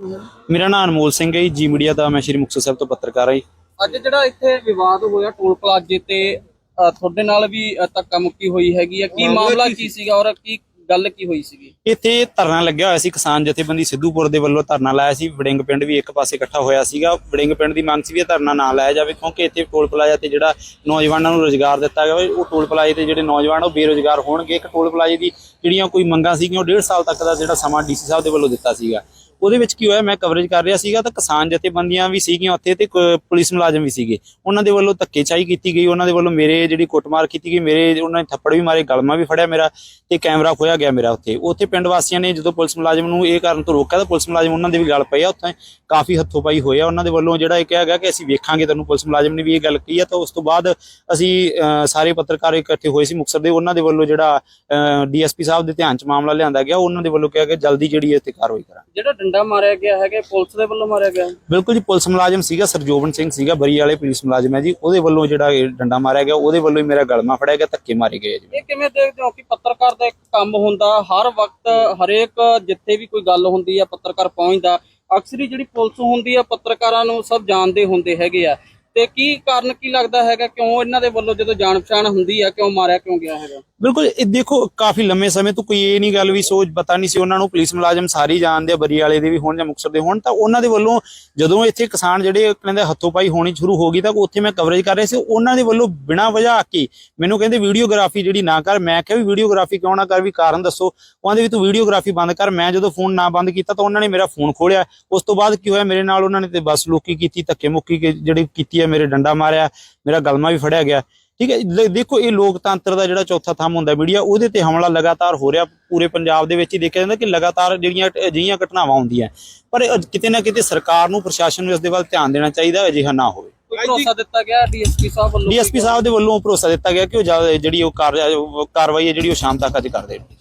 ਮੇਰਾ ਨਾਮ ਅਨਮੋਲ ਸਿੰਘ ਹੈ ਜੀ ਜੀ ਮੀਡੀਆ ਦਾ ਮੈਂ ਸ਼੍ਰੀ ਮੁਕਤਸਰ ਸਾਹਿਬ ਤੋਂ ਪੱਤਰਕਾਰ ਹਾਂ ਜੀ। ਅੱਜ ਜਿਹੜਾ ਇੱਥੇ ਵਿਵਾਦ ਹੋਇਆ ਟੋਲ ਪਲਾਜ਼ੇ ਤੇ ਅ, ਤੁਹਾਡੇ ਨਾਲ ਵੀ ਅ, ਧੱਕਾ ਮੁੱਕੀ ਹੋਈ ਹੈਗੀ ਆ। ਕੀ ਮਾਮਲਾ ਕੀ ਸੀਗਾ ਔਰ ਕੀ ਗੱਲ ਕੀ ਹੋਈ ਸੀਗੀ? ਇੱਥੇ ਧਰਨਾ ਲੱਗਿਆ ਹੋਇਆ ਸੀ ਕਿਸਾਨ ਜਥੇਬੰਦੀ ਸਿੱਧੂਪੁਰ ਦੇ ਵੱਲੋਂ ਧਰਨਾ ਲਾਇਆ ਸੀ। ਵੜਿੰਗ ਪਿੰਡ ਵੀ ਇੱਕ ਪਾਸੇ ਇਕੱਠਾ ਹੋਇਆ ਸੀਗਾ। ਵੜਿੰਗ ਪਿੰਡ ਦੀ ਮੰਗ ਸੀ ਵੀ ਇਹ ਧਰਨਾ ਨਾ ਲਾਇਆ ਜਾਵੇ ਕਿਉਂਕਿ ਇੱਥੇ ਟੋਲ ਪਲਾਜ਼ਾ ਤੇ ਜਿਹੜਾ ਨੌਜਵਾਨਾਂ ਨੂੰ ਰੋਜ਼ਗਾਰ ਦਿੱਤਾ ਗਿਆ ਉਹ ਟੋਲ ਪਲਾਜ਼ੇ ਤੇ ਜਿਹੜੇ ਨੌਜਵਾਨ ਉਹ ਬੇਰੋਜ਼ਗਾਰ ਹੋਣਗੇ। ਇੱਕ ਟੋਲ ਪਲਾਜ਼ੇ ਦੀ ਜਿਹੜੀਆਂ ਕੋਈ ਮੰਗਾਂ ਸੀਗੀਆਂ ਉਹ ਡੇਢ ਸਾਲ ਤੱਕ ਦਾ ਜਿਹੜਾ ਸਮਾਂ ਡੀਸੀ ਸਾਹਿਬ ਦੇ ਵੱਲੋਂ ਦਿੱਤਾ ਸੀਗਾ। ਉਹਦੇ ਵਿੱਚ ਕੀ ਹੋਇਆ ਮੈਂ ਕਵਰੇਜ ਕਰ ਰਿਹਾ ਸੀਗਾ ਤਾਂ ਕਿਸਾਨ ਜਥੇਬੰਦੀਆਂ ਵੀ ਸੀਗੀਆਂ ਉੱਥੇ ਤੇ ਪੁਲਿਸ ਮੁਲਾਜ਼ਮ ਵੀ ਸੀਗੇ। ਉਹਨਾਂ ਦੇ ਵੱਲੋਂ ਧੱਕੇਸ਼ਾਹੀ ਕੀਤੀ ਗਈ ਉਹਨਾਂ ਦੇ ਵੱਲੋਂ ਮੇਰੇ ਜਿਹੜੀ ਕੁੱਟਮਾਰ ਕੀਤੀ ਗਈ ਮੇਰੇ ਉਹਨਾਂ ਨੇ ਥੱਪੜ ਵੀ ਮਾਰੇ ਗਲਮਾ ਵੀ ਫੜਿਆ ਮੇਰਾ ਤੇ ਕੈਮਰਾ ਖੋਇਆ ਗਿਆ ਮੇਰਾ ਉੱਥੇ। ਉੱਥੇ ਪਿੰਡ ਵਾਸੀਆਂ ਨੇ ਜਦੋਂ ਪੁਲਿਸ ਮੁਲਾਜ਼ਮ ਨੂੰ ਇਹ ਕਰਨ ਤੋਂ ਰੋਕਿਆ ਤਾਂ ਪੁਲਿਸ ਮੁਲਾਜ਼ਮ ਉਹਨਾਂ ਦੇ ਵੀ ਗੱਲ ਪਈ ਆ ਉੱਥੇ ਕਾਫੀ ਹੱਥੋਂ ਪਾਈ ਹੋਇਆ ਉਹਨਾਂ ਦੇ ਵੱਲੋਂ ਜਿਹੜਾ ਇਹ ਕਿਹਾ ਗਿਆ ਕਿ ਅਸੀਂ ਵੇਖਾਂਗੇ ਤੈਨੂੰ ਪੁਲਿਸ ਮੁਲਾਜ਼ਮ ਨੇ ਵੀ ਇਹ ਗੱਲ ਕਹੀ ਆ ਤਾਂ ਉਸ ਤੋਂ ਬਾਅਦ ਅਸੀਂ ਅਹ, ਸਾਰੇ ਪੱਤਰਕਾਰ ਇਕੱਠੇ ਹੋਏ ਸੀ ਮੁਕਤਸਰ ਦੇ। ਉਹਨਾਂ ਦੇ ਵੱਲੋਂ ਜਿਹੜਾ ਡੀਐਸਪੀ ਸਾਹਿਬ ਦੇ ਧਿਆਨ ਚ ਮਾਮਲਾ ਲਿਆਂਦਾ ਗਿਆ। ਉਹਨਾਂ ਦੇ ਵੱਲੋਂ ਕਿਹਾ ਗਿਆ ਜਲਦੀ ਜਿਹੜੀ ਇਹ ਤੇ ਕਾਰਵਾਈ ਕਰਾਂ ਜਿਹੜਾ ਡੰਡਾ ਮਾਰਿਆ ਗਿਆ ਹੈਗਾ ਪੁਲਿਸ ਦੇ ਵੱਲੋਂ ਮਾਰਿਆ ਗਿਆ? ਬਿਲਕੁਲ ਜੀ ਪੁਲਿਸ ਮੁਲਾਜ਼ਮ ਸੀਗਾ ਸਰਜੋਬਨ ਸਿੰਘ ਸੀਗਾ ਬਰੀ ਵਾਲੇ ਪੁਲਿਸ ਮੁਲਾਜ਼ਮ ਹੈ ਜੀ। ਉਹਦੇ ਵੱਲੋਂ ਜਿਹੜਾ ਇਹ ਡੰਡਾ ਮਾਰਿਆ ਗਿਆ ਉਹਦੇ ਵੱਲੋਂ ਹੀ ਮੇਰਾ ਗਲਮਾ ਫੜਿਆ ਗਿਆ ਧੱਕੇ ਮਾਰੇ ਗਏ ਜੀ। ਇਹ ਕਿਵੇਂ ਦੇਖਦੇ ਹੋ ਕਿ ਪੱਤਰਕਾਰ ਦਾ ਇੱਕ ਕੰਮ ਹੁੰਦਾ ਹਰ ਵਕਤ ਹਰੇਕ ਜਿੱਥੇ ਵੀ ਕੋਈ ਗੱਲ ਹੁੰਦੀ ਆ ਪੱਤਰਕਾਰ ਪਹੁੰਚਦਾ ਅਕਸਰ ਹੀ ਜਿਹੜੀ ਪੁਲਿਸ ਹੁੰਦੀ ਆ ਪੱਤਰਕਾਰਾਂ ਨੂੰ ਸਭ ਜਾਣਦੇ ਹੁੰਦੇ ਹੈਗੇ ਆ। ਤੇ ਕੀ ਕਾਰਨ, ਕੀ ਲੱਗਦਾ ਹੈਗਾ? ਕਿਉਂ ਇਹਨਾਂ ਦੇ ਵੱਲੋਂ ਜਦੋਂ ਜਾਣ ਪਛਾਣ ਹੁੰਦੀ ਆ, ਕਿਉਂ ਮਾਰਿਆ, ਕਿਉਂ ਗਿਆ ਹੈਗਾ? ਬਿਲਕੁਲ, ਇਹ ਦੇਖੋ, ਕਾਫੀ ਲੰਮੇ ਸਮੇਂ ਤੋਂ ਕੋਈ ਇਹ ਨਹੀਂ ਗੱਲ ਵੀ ਸੋਚ, ਪਤਾ ਨਹੀਂ ਸੀ ਉਹਨਾਂ ਨੂੰ ਪੁਲਿਸ ਮੁਲਾਜ਼ਮ ਸਾਰੀ ਜਾਣਦੇ ਆ ਬਰੀ ਵਾਲੇ ਦੇ ਵੀ ਹੋਣ ਜਾਂ ਮੁਕਤਸਰ ਦੇ ਹੋਣ, ਤਾਂ ਉਹਨਾਂ ਦੇ ਵੱਲੋਂ ਜਦੋਂ ਇੱਥੇ ਕਿਸਾਨ ਜਿਹੜੇ ਕਹਿੰਦੇ ਹੱਥੋਂ ਪਾਈ ਹੋਣੀ ਸ਼ੁਰੂ ਹੋ ਗਈ, ਤਾਂ ਉੱਥੇ ਮੈਂ ਕਵਰੇਜ ਕਰ ਰਿਹਾ ਸੀ, ਉਹਨਾਂ ਦੇ ਵੱਲੋਂ ਬਿਨਾਂ ਵਜ੍ਹਾ ਆ ਕੇ ਮੈਨੂੰ ਕਹਿੰਦੇ ਵੀਡੀਓਗ੍ਰਾਫੀ ਜਿਹੜੀ ਨਾ ਕਰ, ਮੈਂ ਕਿਹਾ ਵੀ ਵੀਡੀਓਗ੍ਰਾਫੀ ਕਿਉਂ ਨਾ ਕਰ, ਵੀ ਕਾਰਨ ਦੱਸੋ। ਉਹ ਕਹਿੰਦੇ ਵੀ ਤੂੰ ਵੀਡੀਓਗ੍ਰਾਫੀ ਬੰਦ ਕਰ, ਮੈਂ ਜਦੋਂ ਫੋਨ ਨਾ ਬੰਦ ਕੀਤਾ ਤਾਂ ਉਹਨਾਂ ਨੇ ਮੇਰਾ ਫੋਨ ਖੋਲਿਆ ਉਸ ਤੋਂ ਬਾਅਦ ਕੀ ਹੋਇਆ, ਮੇਰੇ ਨਾਲ ਉਹਨਾਂ ਨੇ ਤੇ ਬਸ ਲੋਕੀ ਕੀਤੀ ਧੱਕੇ ਮੁੱਕੀ ਜਿਹੜੀ ਕੀਤੀ ਹੈ ਮੇਰੇ ਡੰਡਾ ਮਾਰਿਆ ਮੇਰਾ ਗਲਮਾ ਵੀ ਫੜਿਆ ਗਿਆ। ਠੀਕ ਹੈ ਦੇਖੋ ਇਹ ਲੋਕਤੰਤਰ ਦਾ ਜਿਹੜਾ ਚੌਥਾ ਥੰਮ ਹੁੰਦਾ ਮੀਡੀਆ ਉਹਦੇ ਤੇ ਹਮਲਾ ਲਗਾਤਾਰ ਹੋ ਰਿਹਾ ਪੂਰੇ ਪੰਜਾਬ ਦੇ ਵਿੱਚ ਹੀ ਦੇਖਿਆ ਜਾਂਦਾ ਕਿ ਲਗਾਤਾਰ ਜਿਹੜੀਆਂ ਅਜਿਹੀਆਂ ਘਟਨਾਵਾਂ ਹੁੰਦੀਆਂ। ਪਰ ਕਿਤੇ ਨਾ ਕਿਤੇ ਸਰਕਾਰ ਨੂੰ ਪ੍ਰਸ਼ਾਸਨ ਨੂੰ ਇਸ ਦੇ ਵੱਲ ਧਿਆਨ ਦੇਣਾ ਚਾਹੀਦਾ ਅਜਿਹਾ ਨਾ ਹੋਵੇ। ਭਰੋਸਾ ਦਿੱਤਾ ਗਿਆ ਡੀਐਸਪੀ ਸਾਹਿਬ ਵੱਲੋਂ? ਡੀਐਸਪੀ ਸਾਹਿਬ ਦੇ ਵੱਲੋਂ ਭਰੋਸਾ ਦਿੱਤਾ ਗਿਆ ਕਿ ਉਹ ਜਿਹੜੀ ਉਹ ਕਾਰ- ਕਾਰਵਾਈ ਹੈ ਜਿਹੜੀ ਉਹ ਸ਼ਾਮ ਤੱਕ ਅੱਜ ਕਰ ਦੇਣਗੇ।